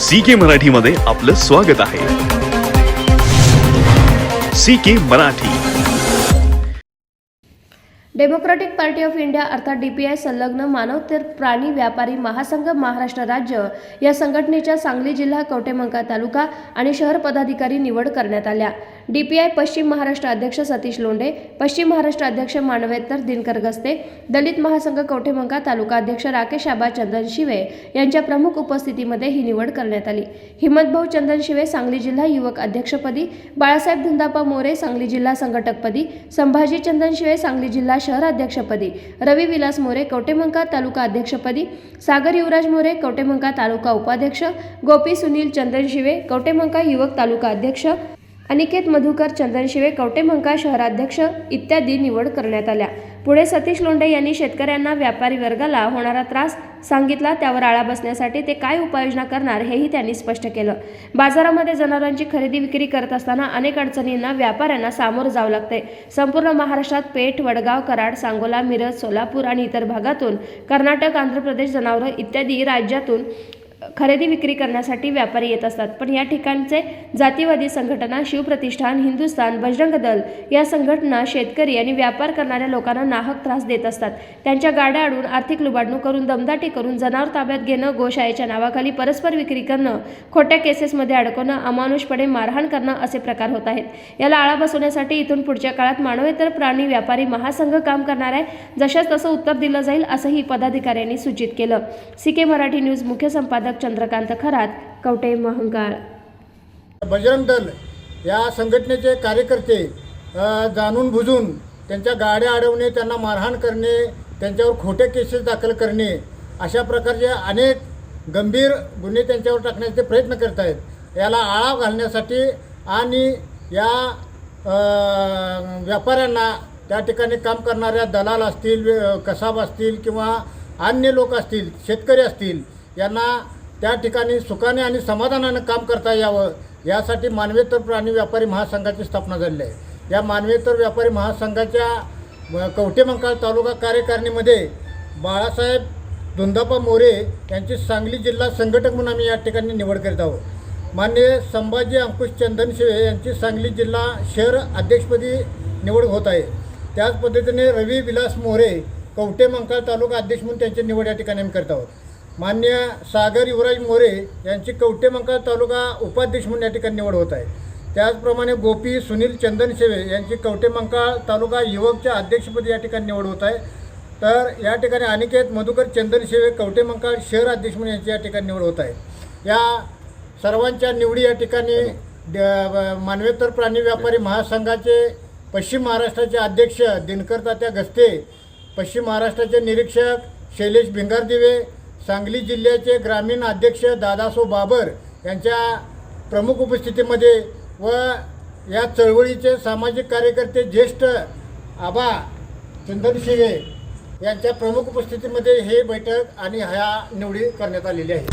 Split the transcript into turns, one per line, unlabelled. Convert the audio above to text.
C के मराठीमध्ये आपलं स्वागत आहे. C K Marathi.
Democratic party of India अर्थात डी पी आय संलग्न मानवतेर प्राणी व्यापारी महासंघ महाराष्ट्र राज्य या संघटनेच्या सांगली जिल्हा कवटेमंका तालुका आणि शहर पदाधिकारी निवड करण्यात आल्या. डीपीआय पश्चिम महाराष्ट्र अध्यक्ष सतीश लोंढे पश्चिम महाराष्ट्र अध्यक्ष मानवेतर दिनकर गस्ते दलित महासंघ कवठेमंका तालुका अध्यक्ष राकेश आबा चंदन शिवे यांच्या प्रमुख उपस्थितीमध्ये ही निवड करण्यात आली. हिम्मतभाऊ चंदन शिवे सांगली जिल्हा युवक अध्यक्षपदी बाळासाहेब धुंदापा मोरे सांगली जिल्हा संघटकपदी संभाजी चंदन शिवे सांगली जिल्हा शहर अध्यक्षपदी रवी विलास मोरे कवटेमंका तालुका अध्यक्षपदी सागर युवराज मोरे कवटेमंका तालुका उपाध्यक्ष गोपी सुनील चंदन शिवे कवटेमंका युवक तालुका अध्यक्ष अनिकेत मधुकर चंदनशिवे कवटेमंका शहराध्यक्ष इत्यादी निवड करण्यात आल्या. पुढे सतीश लोंढे यांनी शेतकऱ्यांना व्यापारी वर्गाला होणारा त्रास सांगितला. त्यावर आळा बसण्यासाठी ते काय उपाययोजना करणार हेही त्यांनी स्पष्ट केलं. बाजारामध्ये जनावरांची खरेदी विक्री करत असताना अनेक अडचणींना व्यापाऱ्यांना सामोरं जावं लागते. संपूर्ण महाराष्ट्रात पेठ वडगाव कराड सांगोला मिरज सोलापूर आणि इतर भागातून कर्नाटक आंध्र प्रदेश जनावरं इत्यादी राज्यातून खरेदी विक्री करण्यासाठी व्यापारी येत असतात. पण या ठिकाणचे जातीवादी संघटना शिवप्रतिष्ठान हिंदुस्थान बजरंग दल या संघटना शेतकरी आणि व्यापार करणाऱ्या लोकांना नाहक त्रास देत असतात. त्यांच्या गाड्या अडून आर्थिक लुबाडणूक करून दमदाटी करून जनावर ताब्यात घेणं गोशाळेच्या नावाखाली परस्पर विक्री करणं खोट्या केसेसमध्ये अडकवणं अमानुषपणे मारहाण करणं असे प्रकार होत आहेत. याला आळा बसवण्यासाठी इथून पुढच्या काळात मानवेतर प्राणी व्यापारी महासंघ काम करणार आहे जशाच तसं उत्तर दिलं जाईल असंही पदाधिकाऱ्यांनी सूचित केलं. सीके मराठी न्यूज मुख्य संपादक चंद्रकांत खरात कवटे महंकाळ
बजरंग दल या संघटनेचे कार्यकर्ते जाणून बुजून त्यांच्या गाड्या अडवणे त्यांना मारहाण करणे त्यांच्यावर खोटे केसेस दाखल करणे अशा प्रकारचे अनेक गंभीर गुन्हे त्यांच्यावर टाकण्याचे प्रयत्न करत आहेत याला आळा घालण्यासाठी आणि या व्यापाऱ्यांना त्या ठिकाणी काम करणाऱ्या दलाल असतील कसाब असतील किंवा अन्य लोक असतील शेतकरी असतील यांना त्या ठिकाणी सुखाने आणि समाधानानं काम करता यावं यासाठी मानवेतर प्राणी व्यापारी महासंघाची स्थापना झालेली आहे. या मानवेतर व्यापारी महासंघाच्या कवटेमंकाळ तालुका कार्यकारिणीमध्ये बाळासाहेब धुंदापा मोरे यांची सांगली जिल्हा संघटक म्हणून आम्ही या ठिकाणी निवड करीत आहोत. मान्य संभाजी अंकुश चंदनशिवे यांची सांगली जिल्हा शहर अध्यक्षपदी निवड होत आहे. त्याच पद्धतीने रवी विलास मोरे कवटे मंकाळ तालुका अध्यक्ष म्हणून त्यांची निवड या ठिकाणी आम्ही करत आहोत. मान्य सागर युवराज मोरे यांची कवटेमंकळ तालुका उपाध्यक्ष म्हणून या ठिकाणी निवड होत आहे. त्याचप्रमाणे गोपी सुनील चंदनशेवे यांची कवटेमंकाळ तालुका युवकच्या अध्यक्षपदी या ठिकाणी निवड होत आहे. तर या ठिकाणी अनिकेत मधुकर चंदनशेवे कवटेमंकाळ शहर अध्यक्ष म्हणून यांची या ठिकाणी निवड होत आहे. या सर्वांच्या निवडी या ठिकाणी द- मानवेतर प्राणी व्यापारी महासंघाचे पश्चिम महाराष्ट्राचे अध्यक्ष दिनकर तात्या गस्ते पश्चिम महाराष्ट्राचे निरीक्षक शैलेश भिंगारदिवे सांगली जिल्ह्याचे ग्रामीण अध्यक्ष दादासो बाबर यांच्या प्रमुख उपस्थितीमध्ये व या चळवळीचे सामाजिक कार्यकर्ते ज्येष्ठ आबा चंदन शिवे यांच्या प्रमुख उपस्थितीमध्ये हे बैठक आणि ह्या निवडी करण्यात आलेली आहे.